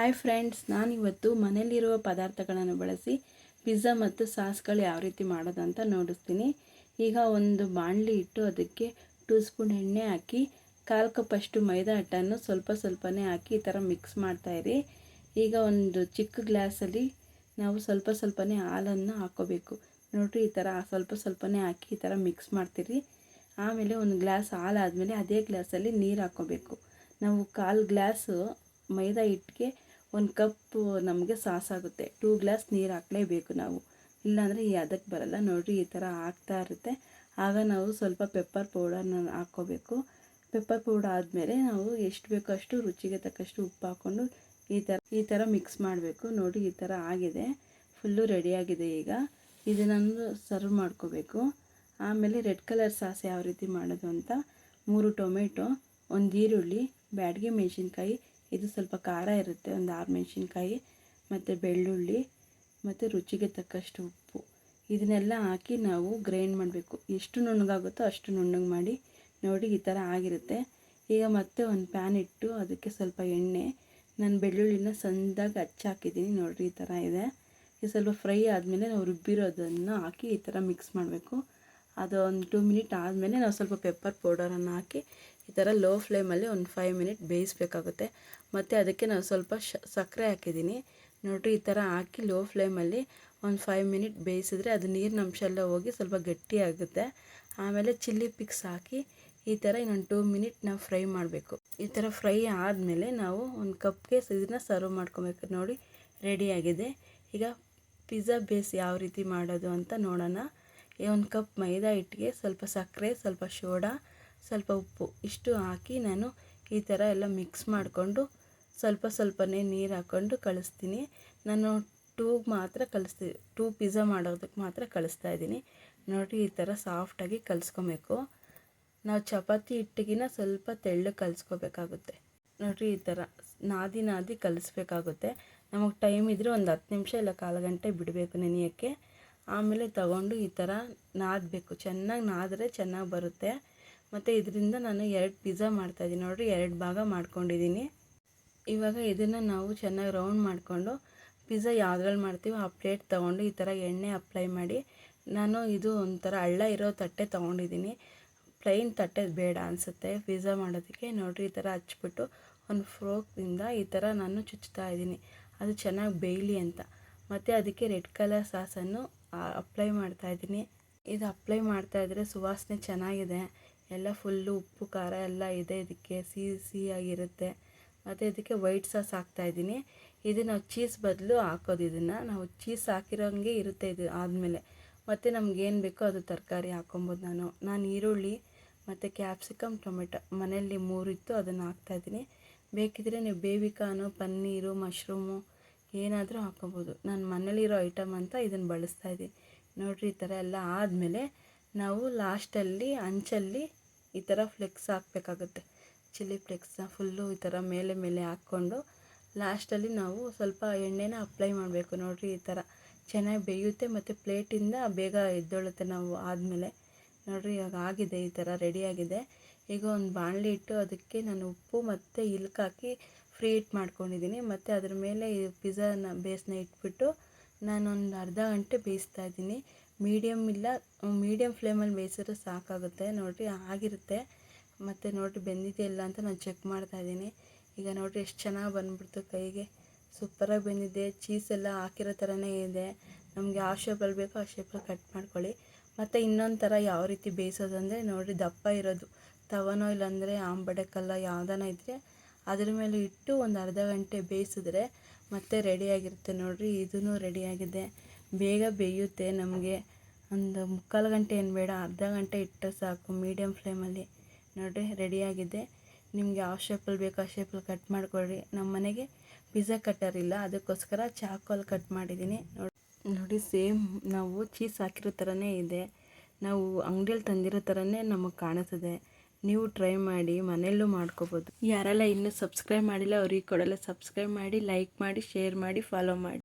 Hi friends ನಾನಿವತ್ತು ಮನೆಯಲ್ಲಿರುವ ಪದಾರ್ಥಗಳನ್ನು ಬಳಸಿ ಪಿಜ್ಜಾ ಮತ್ತು ಸಾಸ್ಗಳು ಯಾವ ರೀತಿ ಮಾಡೋದು ಅಂತ ನೋಡಿಸ್ತೀನಿ. ಈಗ ಒಂದು ಬಾಣಲಿ ಇಟ್ಟು ಅದಕ್ಕೆ ಟೂ ಸ್ಪೂನ್ ಎಣ್ಣೆ ಹಾಕಿ, ಕಾಲು ಕಪ್ಪಷ್ಟು ಮೈದಾ ಹಿಟ್ಟನ್ನು ಸ್ವಲ್ಪ ಸ್ವಲ್ಪನೇ ಹಾಕಿ ಈ ಥರ ಮಿಕ್ಸ್ ಮಾಡ್ತಾಯಿರಿ ಈಗ ಒಂದು ಚಿಕ್ಕ ಗ್ಲಾಸಲ್ಲಿ ನಾವು ಸ್ವಲ್ಪ ಸ್ವಲ್ಪನೇ ಹಾಲನ್ನು ಹಾಕೋಬೇಕು. ನೋಡಿರಿ, ಈ ಥರ ಸ್ವಲ್ಪ ಸ್ವಲ್ಪನೇ ಹಾಕಿ ಈ ಥರ ಮಿಕ್ಸ್ ಮಾಡ್ತೀರಿ. ಆಮೇಲೆ ಒಂದು ಗ್ಲಾಸ್ ಹಾಲು ಆದಮೇಲೆ ಅದೇ ಗ್ಲಾಸಲ್ಲಿ ನೀರು ಹಾಕೋಬೇಕು. ನಾವು ಕಾಲು ಗ್ಲಾಸು ಮೈದಾ ಹಿಟ್ಟಿಗೆ ಒಂದು ಕಪ್ಪು ನಮಗೆ ಸಾಸಾಗುತ್ತೆ. ಟೂ ಗ್ಲಾಸ್ ನೀರು ಹಾಕಲೇಬೇಕು ನಾವು. ಇಲ್ಲಾಂದರೆ ಈ ಅದಕ್ಕೆ ಬರಲ್ಲ. ನೋಡಿರಿ, ಈ ಥರ ಆಗ್ತಾ ಇರುತ್ತೆ. ಆಗ ನಾವು ಸ್ವಲ್ಪ ಪೆಪ್ಪರ್ ಪೌಡರ್ನ ಹಾಕ್ಕೋಬೇಕು. ಪೆಪ್ಪರ್ ಪೌಡರ್ ಆದಮೇಲೆ ನಾವು ಎಷ್ಟು ಬೇಕೋ ಅಷ್ಟು ರುಚಿಗೆ ತಕ್ಕಷ್ಟು ಉಪ್ಪು ಹಾಕ್ಕೊಂಡು ಈ ಥರ ಈ ಥರ ಮಿಕ್ಸ್ ಮಾಡಬೇಕು. ನೋಡಿ, ಈ ಥರ ಆಗಿದೆ. ಫುಲ್ಲು ರೆಡಿಯಾಗಿದೆ ಈಗ. ಇದನ್ನೊಂದು ಸರ್ವ್ ಮಾಡ್ಕೋಬೇಕು. ಆಮೇಲೆ ರೆಡ್ ಕಲರ್ ಸಾಸ್ ಯಾವ ರೀತಿ ಮಾಡೋದು ಅಂತ. ಮೂರು ಟೊಮೆಟೊ, ಒಂದು ಈರುಳ್ಳಿ, ಬ್ಯಾಡ್ಗೆ ಮೆಣಸಿನ್ಕಾಯಿ ಇದು ಸ್ವಲ್ಪ ಖಾರ ಇರುತ್ತೆ, ಒಂದು ಆರು ಮೆಣಸಿನ್ಕಾಯಿ ಮತ್ತು ಬೆಳ್ಳುಳ್ಳಿ ಮತ್ತು ರುಚಿಗೆ ತಕ್ಕಷ್ಟು ಉಪ್ಪು. ಇದನ್ನೆಲ್ಲ ಹಾಕಿ ನಾವು ಗ್ರೈಂಡ್ ಮಾಡಬೇಕು. ಎಷ್ಟು ನುಣ್ಣಗಾಗುತ್ತೋ ಅಷ್ಟು ನುಣ್ಣಗೆ ಮಾಡಿ ನೋಡಿ ಈ ಥರ ಆಗಿರುತ್ತೆ. ಈಗ ಮತ್ತೆ ಒಂದು ಪ್ಯಾನ್ ಇಟ್ಟು ಅದಕ್ಕೆ ಸ್ವಲ್ಪ ಎಣ್ಣೆ, ನಾನು ಬೆಳ್ಳುಳ್ಳಿನ ಸಣ್ಣದಾಗಿ ಹಚ್ಚಾಕಿದ್ದೀನಿ ನೋಡಿರಿ ಈ ಥರ ಇದೆ. ಇದು ಸ್ವಲ್ಪ ಫ್ರೈ ಆದಮೇಲೆ ನಾವು ರುಬ್ಬಿರೋದನ್ನು ಹಾಕಿ ಈ ಥರ ಮಿಕ್ಸ್ ಮಾಡಬೇಕು. ಅದು ಒಂದು ಟೂ ಮಿನಿಟ್ ಆದಮೇಲೆ ನಾವು ಸ್ವಲ್ಪ ಪೆಪ್ಪರ್ ಪೌಡರನ್ನು ಹಾಕಿ ಈ ಥರ ಲೋ ಫ್ಲೇಮಲ್ಲಿ ಒಂದು ಫೈವ್ ಮಿನಿಟ್ ಬೇಯಿಸ್ಬೇಕಾಗುತ್ತೆ. ಮತ್ತು ಅದಕ್ಕೆ ನಾವು ಸ್ವಲ್ಪ ಸಕ್ಕರೆ ಹಾಕಿದ್ದೀನಿ ನೋಡಿರಿ ಈ ಥರ ಹಾಕಿ ಲೋ ಫ್ಲೇಮಲ್ಲಿ ಒಂದು ಫೈವ್ ಮಿನಿಟ್ ಬೇಯಿಸಿದ್ರೆ ಅದು ನೀರಿನ ಅಂಶ ಎಲ್ಲ ಹೋಗಿ ಸ್ವಲ್ಪ ಗಟ್ಟಿಯಾಗುತ್ತೆ ಆಮೇಲೆ ಚಿಲ್ಲಿ ಪಿಕ್ಸ್ ಹಾಕಿ ಈ ಥರ ಇನ್ನೊಂದು ಟೂ ಮಿನಿಟ್ ನಾವು ಫ್ರೈ ಮಾಡಬೇಕು. ಈ ಥರ ಫ್ರೈ ಆದಮೇಲೆ ನಾವು ಒಂದು ಕಪ್ಗೆ ಇದನ್ನು ಸರ್ವ್ ಮಾಡ್ಕೊಬೇಕು. ನೋಡಿ ರೆಡಿಯಾಗಿದೆ ಈಗ ಪಿಜ್ಜಾ ಬೇಸ್ ಯಾವ ರೀತಿ ಮಾಡೋದು ಅಂತ ನೋಡೋಣ. ಒಂದು ಕಪ್ ಮೈದಾ ಹಿಟ್ಟಿಗೆ ಸ್ವಲ್ಪ ಸಕ್ಕರೆ, ಸ್ವಲ್ಪ ಸೋಡಾ ಸ್ವಲ್ಪ ಉಪ್ಪು ಇಷ್ಟು ಹಾಕಿ ನಾನು ಈ ಥರ ಎಲ್ಲ ಮಿಕ್ಸ್ ಮಾಡಿಕೊಂಡು ಸ್ವಲ್ಪ ಸ್ವಲ್ಪನೇ ನೀರು ಹಾಕ್ಕೊಂಡು ಕಳಿಸ್ತೀನಿ. ನಾನು ಟೂ ಮಾತ್ರ ಕಲಿಸ್ತೀನಿ ಟೂ ಪಿಜ್ಜಾ ಮಾಡೋದಕ್ಕೆ ಮಾತ್ರ ಕಳಿಸ್ತಾ ಇದ್ದೀನಿ. ನೋಡಿ ಈ ಥರ ಸಾಫ್ಟಾಗಿ ಕಲಿಸ್ಕೊಬೇಕು. ನಾವು ಚಪಾತಿ ಹಿಟ್ಟಿಗಿನ ಸ್ವಲ್ಪ ತೆಳ್ಳಗೆ ಕಲಿಸ್ಕೋಬೇಕಾಗುತ್ತೆ. ನೋಡಿರಿ ಈ ಥರ ನಾದಿ ನಾದಿ ಕಲಿಸ್ಬೇಕಾಗುತ್ತೆ. ನಮಗೆ ಟೈಮ್ ಇದ್ದರೆ ಒಂದು ಹತ್ತು ನಿಮಿಷ ಇಲ್ಲ ಕಾಲು ಗಂಟೆ ಬಿಡಬೇಕು ನೆನೆಯೋಕ್ಕೆ. ಆಮೇಲೆ ತಗೊಂಡು ಈ ಥರ ನಾದಬೇಕು. ಚೆನ್ನಾಗಿ ನಾದರೆ ಚೆನ್ನಾಗಿ ಬರುತ್ತೆ. ಮತ್ತು ಇದರಿಂದ ನಾನು ಎರಡು ಪಿಜ್ಜಾ ಮಾಡ್ತಾಯಿದ್ದೀನಿ ನೋಡಿರಿ, ಎರಡು ಭಾಗ ಮಾಡ್ಕೊಂಡಿದ್ದೀನಿ. ಇವಾಗ ಇದನ್ನು ನಾವು ಚೆನ್ನಾಗಿ ರೌಂಡ್ ಮಾಡಿಕೊಂಡು ಪಿಜ್ಜಾ ಯಾವ್ದ್ರಲ್ಲಿ ಮಾಡ್ತೀವೋ ಆ ಪ್ಲೇಟ್ ತೊಗೊಂಡು ಈ ಥರ ಎಣ್ಣೆ ಅಪ್ಲೈ ಮಾಡಿ ನಾನು ಇದು ಒಂಥರ ಹಳ್ಳ ಇರೋ ತಟ್ಟೆ ತೊಗೊಂಡಿದ್ದೀನಿ. ಪ್ಲೈನ್ ತಟ್ಟೆ ಬೇಡ ಅನಿಸುತ್ತೆ ಪಿಜ್ಜಾ ಮಾಡೋದಕ್ಕೆ. ನೋಡಿರಿ, ಈ ಥರ ಹಚ್ಬಿಟ್ಟು ಒಂದು ಫ್ರೋಕ್ದಿಂದ ಈ ಥರ ನಾನು ಚುಚ್ತಾ ಇದ್ದೀನಿ. ಅದು ಚೆನ್ನಾಗಿ ಬೇಯಲಿ ಅಂತ. ಮತ್ತು ಅದಕ್ಕೆ ರೆಡ್ ಕಲರ್ ಸಾಸನ್ನು ಅಪ್ಲೈ ಮಾಡ್ತಾಯಿದ್ದೀನಿ ಇದು ಅಪ್ಲೈ ಮಾಡ್ತಾಯಿದ್ರೆ ಸುವಾಸನೆ ಚೆನ್ನಾಗಿದೆ. ಎಲ್ಲ ಫುಲ್ಲು ಉಪ್ಪು, ಖಾರ ಎಲ್ಲ ಇದೆ ಇದಕ್ಕೆ. ಸಿಹಿ, ಸಿಹಿಯಾಗಿರುತ್ತೆ. ಮತ್ತು ಇದಕ್ಕೆ ವೈಟ್ ಸಾಸ್ ಹಾಕ್ತಾಯಿದ್ದೀನಿ ಇದು ನಾವು ಚೀಸ್ ಬದಲು ಹಾಕೋದು ಇದನ್ನು. ನಾವು ಚೀಸ್ ಹಾಕಿರೋಂಗೆ ಇರುತ್ತೆ ಇದು ಆದಮೇಲೆ. ಮತ್ತು ನಮಗೇನು ಬೇಕೋ ಅದು ತರಕಾರಿ ಹಾಕೊಬೋದು ನಾನು. ನಾನು ಈರುಳ್ಳಿ ಮತ್ತು ಕ್ಯಾಪ್ಸಿಕಮ್ ಟೊಮೆಟೊ ಮನೆಯಲ್ಲಿ ಮೂರಿತ್ತು ಅದನ್ನು ಹಾಕ್ತಾಯಿದ್ದೀನಿ ಬೇಕಿದ್ರೆ ನೀವು ಬೇಬಿಕಾನು ಪನ್ನೀರು ಮಶ್ರೂಮು ಏನಾದರೂ ಹಾಕ್ಕೊಬೋದು. ನಾನು ಮನೇಲಿರೋ ಐಟಮ್ ಅಂತ ಇದನ್ನು ಬಳಸ್ತಾ ಇದ್ದೀನಿ. ನೋಡಿರಿ ಈ ಥರ ಎಲ್ಲ ಆದಮೇಲೆ ನಾವು ಲಾಸ್ಟಲ್ಲಿ ಅಂಚಲ್ಲಿ ಈ ಥರ ಫ್ಲೆಕ್ಸ್ ಹಾಕಬೇಕಾಗುತ್ತೆ. ಚಿಲ್ಲಿ ಫ್ಲೆಕ್ಸ್ನ ಫುಲ್ಲು ಈ ಥರ ಮೇಲೆ ಮೇಲೆ ಹಾಕ್ಕೊಂಡು ಲಾಸ್ಟಲ್ಲಿ ನಾವು ಸ್ವಲ್ಪ ಎಣ್ಣೆನ ಅಪ್ಲೈ ಮಾಡಬೇಕು. ನೋಡಿರಿ ಈ ಥರ ಚೆನ್ನಾಗಿ ಬೇಯುತ್ತೆ ಮತ್ತು ಪ್ಲೇಟಿಂದ ಬೇಗ ಎದ್ದೊಳುತ್ತೆ ನಾವು ಆದಮೇಲೆ. ನೋಡಿರಿ ಇವಾಗ ಆಗಿದೆ ಈ ಥರ ರೆಡಿಯಾಗಿದೆ ಈಗ ಒಂದು ಬಾಣಲಿ ಇಟ್ಟು ಅದಕ್ಕೆ ನಾನು ಉಪ್ಪು ಮತ್ತು ಇಲ್ಕಾಕಿ ಫ್ರೀ ಹಿಟ್ ಮಾಡ್ಕೊಂಡಿದ್ದೀನಿ. ಮತ್ತು ಅದ್ರ ಮೇಲೆ ಪಿಜ್ಜಾನ ಬೇಸ್ನ ಇಟ್ಬಿಟ್ಟು ನಾನೊಂದು ಅರ್ಧ ಗಂಟೆ ಬೇಯಿಸ್ತಾ ಇದ್ದೀನಿ. ಮೀಡಿಯಮ್ ಇಲ್ಲ ಮೀಡಿಯಮ್ ಫ್ಲೇಮಲ್ಲಿ ಬೇಯಿಸಿದ್ರೆ ಸಾಕಾಗುತ್ತೆ. ನೋಡಿರಿ, ಆಗಿರುತ್ತೆ. ಮತ್ತು ನೋಡಿರಿ ಬೆಂದಿದೆಯಲ್ಲ ಅಂತ ನಾನು ಚೆಕ್ ಮಾಡ್ತಾ ಇದ್ದೀನಿ. ಈಗ ನೋಡಿರಿ, ಎಷ್ಟು ಚೆನ್ನಾಗಿ ಬಂದ್ಬಿಡ್ತು ಕೈಗೆ. ಸೂಪರಾಗಿ ಬೆಂದಿದೆ. ಚೀಸ್ ಎಲ್ಲ ಹಾಕಿರೋ ಥರನೇ ಇದೆ. ನಮಗೆ ಯಾವ ಶೇಪಲ್ಲಿ ಬೇಕೋ ಆ ಶೇಪಲ್ಲಿ ಕಟ್ ಮಾಡ್ಕೊಳ್ಳಿ. ಮತ್ತು ಇನ್ನೊಂದು ಥರ ಯಾವ ರೀತಿ ಬೇಯಿಸೋದು ಅಂದರೆ ನೋಡಿರಿ, ದಪ್ಪ ಇರೋದು. ತವನೋ ಇಲ್ಲಾಂದರೆ ಆಂಬಡೆ ಕಲ್ಲ ಯಾವ್ದಾನ ಇದ್ದರೆ ಅದ್ರ ಮೇಲೆ ಇಟ್ಟು ಒಂದು ಅರ್ಧ ಗಂಟೆ ಬೇಯಿಸಿದ್ರೆ ಮತ್ತೆ ರೆಡಿಯಾಗಿರುತ್ತೆ ನೋಡಿರಿ ಇದೂ ರೆಡಿಯಾಗಿದೆ ಬೇಗ ಬೇಯುತ್ತೆ ನಮಗೆ. ಒಂದು ಮುಕ್ಕಾಲು ಗಂಟೆ ಏನು ಬೇಡ, ಅರ್ಧ ಗಂಟೆ ಇಟ್ಟರೆ ಸಾಕು ಮೀಡಿಯಮ್ ಫ್ಲೇಮಲ್ಲಿ ನೋಡಿರಿ ರೆಡಿಯಾಗಿದೆ ನಿಮಗೆ ಯಾವ ಶೇಪಲ್ಲಿ ಬೇಕೋ ಆ ಶೇಪಲ್ಲಿ ಕಟ್ ಮಾಡಿಕೊಳ್ಳಿ ನಮ್ಮ ಮನೆಗೆ ಪಿಜ್ಜಾ ಕಟ್ಟರ್ ಇಲ್ಲ, ಅದಕ್ಕೋಸ್ಕರ ಚಾಕೋಲ್ ಕಟ್ ಮಾಡಿದ್ದೀನಿ. ನೋಡಿ ನೋಡಿ ಸೇಮ್ ನಾವು ಚೀಸ್ ಹಾಕಿರೋ ಥರನೇ ಇದೆ. ನಾವು ಅಂಗಡಿಯಲ್ಲಿ ತಂದಿರೋ ಥರನೇ ನಮಗೆ ಕಾಣಿಸ್ತದೆ. ನೀವು ಟ್ರೈ ಮಾಡಿ, ಮನೆಯಲ್ಲೂ ಮಾಡ್ಕೋಬೋದು. ಯಾರೆಲ್ಲ ಇನ್ನೂ ಸಬ್ಸ್ಕ್ರೈಬ್ ಮಾಡಿಲ್ಲ, ಅವ್ರಿಗೆ ಕೊಡಲ್ಲ ಸಬ್ಸ್ಕ್ರೈಬ್ ಮಾಡಿ ಲೈಕ್ ಮಾಡಿ ಶೇರ್ ಮಾಡಿ ಫಾಲೋ ಮಾಡಿ.